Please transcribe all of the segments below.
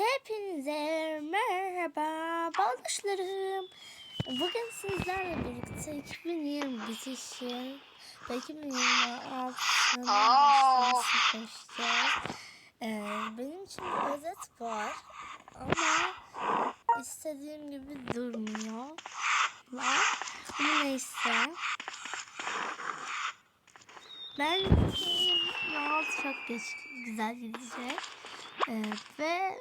Hepinize merhaba baldaşlarım. Bugün sizlerle birlikte 2020 bitişi ve 2026'nın başlamasını konuşacağız. Ee, benim için bir özet var ama istediğim gibi durmuyor. Ama neyse. Ben 2026 çok geç, güzel gidecek. Ee, ve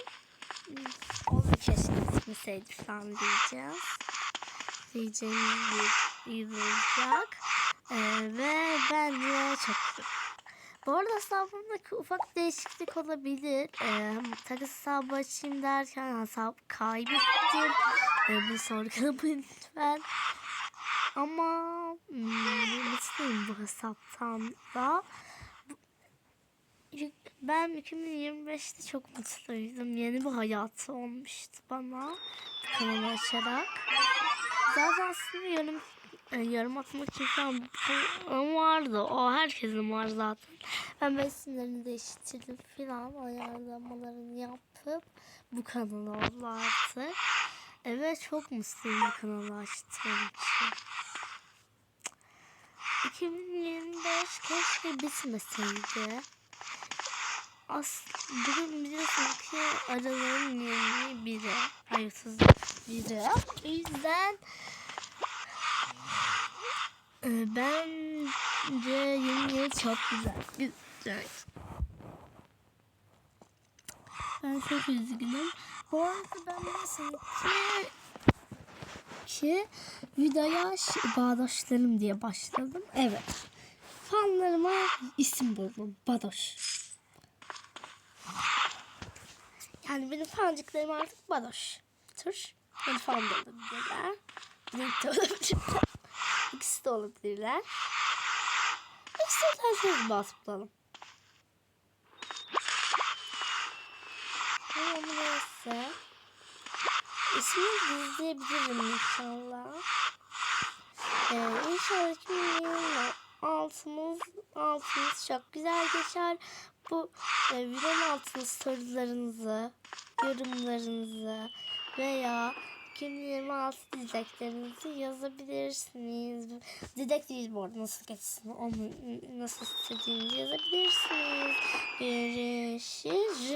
keşke gitmeseydi falan diyeceğiz. Diyeceğimiz bir iyi olacak. Ee, ve bence çok bu arada hesabımdaki ufak değişiklik olabilir. Ee, takas hesabı açayım derken hesap kaybettim. Ee, bir sorgulamayın lütfen. Ama hmm, bu hesaptan da. Ben 2025'te çok mutluydum. Yeni bir hayatı olmuştu bana. Kanalı açarak. Zaten aslında yarım e, yarım atmak için bir vardı. O herkesin var zaten. Ben besinlerini değiştirdim filan. Ayarlamalarını yapıp bu kanal oldu artık. Evet çok mutluyum bu kanalı açtığım için. 2025 keşke bitmeseydi. As bugün biliyorsunuz ki araların 21'i. Ay 31'i. O yüzden e, bence yeni yıl çok güzel. Güzel. Ben çok üzgünüm. Bu arada ben biliyorsun ki ki videoya bağdaşlarım diye başladım. Evet. Fanlarıma isim buldum. Badoş. Yani benim fancıklarım artık Badoş. Tur. Beni fan da olabilirler. De olabilirler. İkisi de olabilirler. İsterseniz basıp bulalım. Ama neyse. İsmini gizleyebilirim inşallah. Ee, inşallah 2020 altımız, altımız çok güzel geçer. Bu e, videonun altına sorularınızı, yorumlarınızı veya 2026 dileklerinizi yazabilirsiniz. Dilek değil bu arada nasıl geçsin, onu nasıl istediğinizi yazabilirsiniz. Görüşürüz.